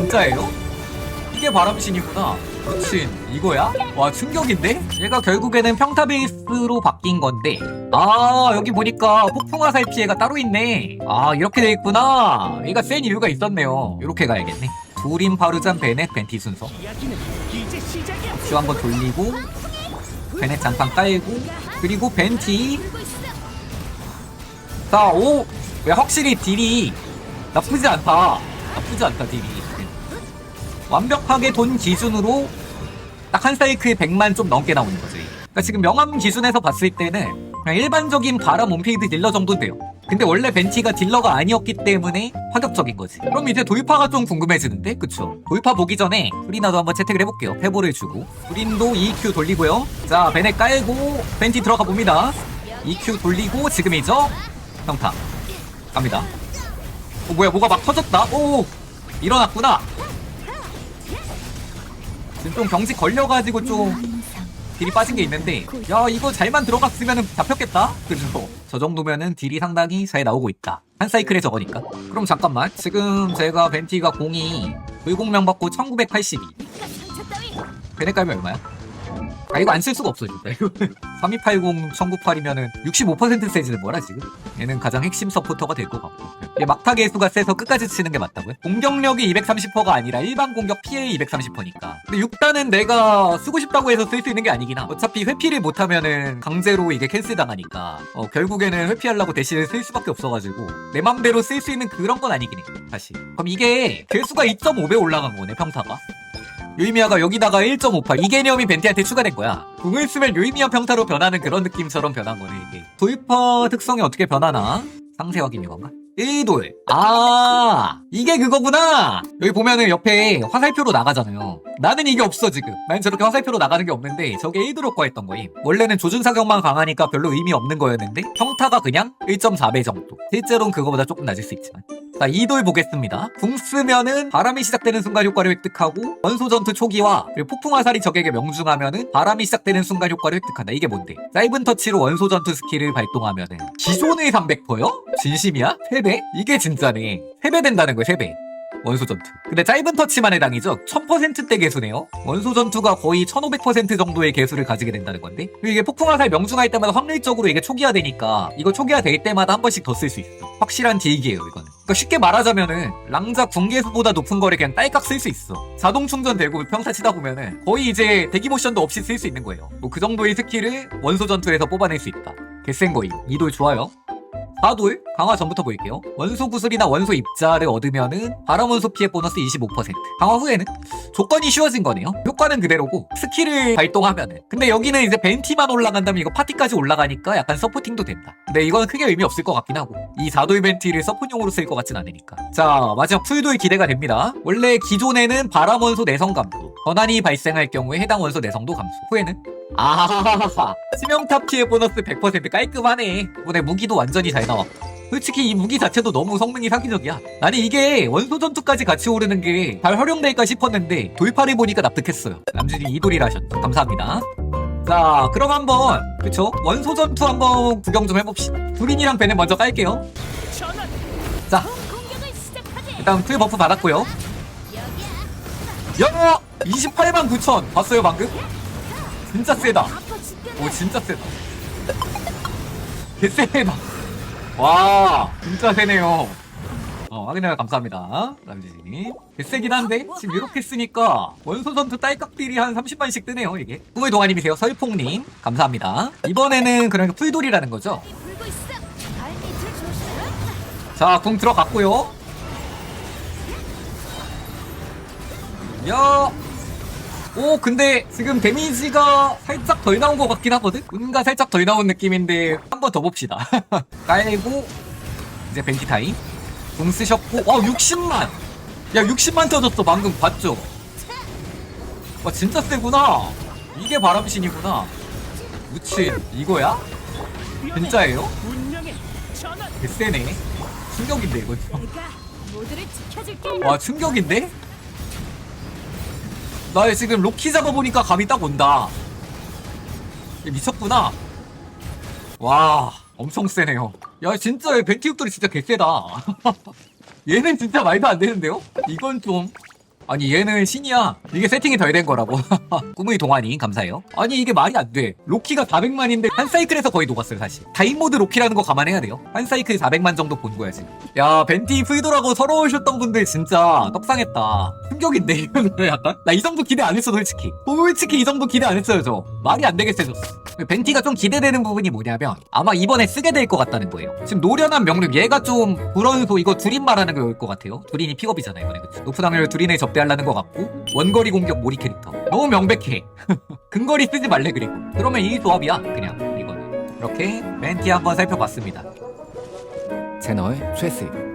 진짜예요? 이게 바람신이구나. 미친 이거야? 와 충격인데? 얘가 결국에는 평타 베이스로 바뀐 건데 아 여기 보니까 폭풍 화살 피해가 따로 있네 아 이렇게 돼 있구나 얘가 센 이유가 있었네요 이렇게 가야겠네 두린 파르잔 베넷 벤티 순서. 주 한번 돌리고 베넷 장판 깔고 그리고 벤티 자오 왜 확실히 딜이 나쁘지 않다 나쁘지 않다 딜이 완벽하게 돈 기준으로 딱 한 사이클에 100만 좀 넘게 나오는 거지. 그러니까 지금 명암 기준에서 봤을 때는 그냥 일반적인 바람 온페이드 딜러 정도 돼요. 근데 원래 벤티가 딜러가 아니었기 때문에 파격적인 거지. 그럼 이제 도입파가 좀 궁금해지는데? 그쵸? 도입파 보기 전에 프리나도 한번 채택을 해볼게요. 페보를 주고. 프린도 EQ 돌리고요. 자 베넷 깔고 벤티 들어가 봅니다. EQ 돌리고 지금이죠 평타. 갑니다. 어 뭐야 뭐가 막 터졌다? 오 일어났구나 지금 좀 경직 걸려가지고 좀 딜이 빠진 게 있는데 야 이거 잘만 들어갔으면 잡혔겠다? 그죠 저 정도면은 딜이 상당히 잘 나오고 있다. 한 사이클에 저거니까. 그럼 잠깐만. 지금 제가 벤티가 공이 불공명 받고 1982 베네깔면 얼마야? 아 이거 안 쓸 수가 없어 진짜. 이거. 3280 1908이면은 65% 세지는 뭐라 지금 얘는 가장 핵심 서포터가 될 것 같고. 얘 막타 개수가 세서 끝까지 치는 게 맞다고요? 공격력이 230%가 아니라 일반 공격 피해 230%니까. 근데 6단은 내가 쓰고 싶다고 해서 쓸 수 있는 게 아니긴 함. 어차피 회피를 못하면은 강제로 이게 캔슬 당하니까. 어, 결국에는 회피하려고 대신 쓸 수밖에 없어가지고 내 맘대로 쓸 수 있는 그런 건 아니긴 해 사실 그럼 이게 개수가 2.5배 올라간 거네 평타가 요이미아가 여기다가 1.58. 이 개념이 벤티한테 추가된 거야. 궁을 쓰면 요이미아 평타로 변하는 그런 느낌처럼 변한 거네, 이게. 도입파 특성이 어떻게 변하나? 상세 확인 이건가? 1돌. 아, 이게 그거구나! 여기 보면은 옆에 화살표로 나가잖아요. 나는 이게 없어, 지금. 난 저렇게 화살표로 나가는 게 없는데, 저게 1돌 효과였던 거임. 원래는 조준 사격만 강하니까 별로 의미 없는 거였는데, 평타가 그냥 1.4배 정도. 실제로는 그거보다 조금 낮을 수 있지만. 자, 2돌 보겠습니다. 궁 쓰면은 바람이 시작되는 순간 효과를 획득하고 원소 전투 초기와 그리고 폭풍 화살이 적에게 명중하면은 바람이 시작되는 순간 효과를 획득한다. 이게 뭔데? 짧은 터치로 원소 전투 스킬을 발동하면은 기존의 300%요? 진심이야? 3배? 이게 진짜네. 3배 된다는 거야, 3배. 원소 전투. 근데 짧은 터치만 해당이죠? 1000%대 개수네요? 원소 전투가 거의 1500% 정도의 개수를 가지게 된다는 건데? 이게 폭풍 화살 명중할 때마다 확률적으로 이게 초기화 되니까 이거 초기화 될 때마다 한 번씩 더 쓸 수 있어. 확실한 딜기예요, 이거는. 그러니까 쉽게 말하자면은 랑자 궁계수보다 높은 거를 그냥 딸깍 쓸 수 있어. 자동 충전되고 평타 치다 보면은 거의 이제 대기 모션도 없이 쓸 수 있는 거예요. 뭐 그 정도의 스킬을 원소 전투에서 뽑아낼 수 있다. 개센 거임. 이돌 좋아요. 4돌 강화 전부터 보일게요. 원소 구슬이나 원소 입자를 얻으면은 바람 원소 피해 보너스 25%. 강화 후에는 조건이 쉬워진 거네요. 효과는 그대로고 스킬을 발동하면은. 근데 여기는 이제 벤티만 올라간다면 이거 파티까지 올라가니까 약간 서포팅도 된다. 근데 이건 크게 의미 없을 것 같긴 하고 이 4돌 벤티를 서포용으로 쓸 것 같진 않으니까. 자 마지막 풀돌 기대가 됩니다. 원래 기존에는 바람 원소 내성 감소. 전환이 발생할 경우에 해당 원소 내성도 감소. 후에는 아하하하 치명타 피해 보너스 100% 깔끔하네 이번에 무기도 완전히 잘 나왔고 솔직히 이 무기 자체도 너무 성능이 사기적이야. 나는 이게 원소 전투까지 같이 오르는 게 잘 활용될까 싶었는데 돌파를 보니까 납득했어요. 남준이 이돌이라 하셨다 감사합니다. 자 그럼 한번 그쵸? 원소 전투 한번 구경 좀 해봅시다. 두린이랑 배는 먼저 깔게요. 자 일단 풀 버프 받았고요. 야 28만 9천. 봤어요 방금? 진짜 세다. 오 진짜 세다. 개세다 와 진짜 세네요. 어 확인해 감사합니다. 남지진이. 개세긴 한데 지금 이렇게 쓰니까 원소 전투 딸깍딜이 한 30만씩 뜨네요 이게. 꿈의 동아님이세요 설폭님. 감사합니다. 이번에는 그러니까 풀돌이라는 거죠? 자 궁 들어갔고요. 야 오 근데 지금 데미지가 살짝 덜 나온 것 같긴 하거든? 뭔가 살짝 덜 나온 느낌인데 한 번 더 봅시다 깔고 이제 벤티 타임 공 쓰셨고 와 60만 야 60만 터졌어 방금 봤죠? 와 진짜 세구나 이게 바람신이구나 무친 이거야? 진짜예요? 개세네 충격인데 이거. 와 충격인데? 나 지금 로키 잡아보니까 감이 딱 온다. 얘 미쳤구나. 와 엄청 세네요. 야 진짜 얘 벤티육돌이 진짜 개세다. 얘는 진짜 말도 안 되는데요? 이건 좀 아니 얘는 신이야. 이게 세팅이 덜 된 거라고. 꿈의 동안이 감사해요. 아니 이게 말이 안 돼. 로키가 400만인데 한 사이클에서 거의 녹았어요 사실. 다이모드 로키라는 거 감안해야 돼요. 한 사이클 400만 정도 본 거야 지금. 야 벤티 프이도라고 서러우셨던 분들 진짜 떡상했다. 충격인데 이거는 약간? 나 이 정도 기대 안 했어 솔직히. 솔직히 이 정도 기대 안 했어요 저. 말이 안 되게 세졌어. 벤티가 좀 기대되는 부분이 뭐냐면 아마 이번에 쓰게 될 것 같다는 거예요. 지금 노련한 명령 얘가 좀 불언소 이거 두린 말하는 거일 것 같아요. 두린이 픽업이잖아요 이번에. 그치? 높은 확률 두린을 접대 하려는 것 같고 원거리 공격 모리 캐릭터. 너무 명백해. 근거리 쓰지 말래 그리고 그러면 이 조합이야. 그냥 이거는. 이렇게 벤티 한번 살펴봤습니다. 채널 최스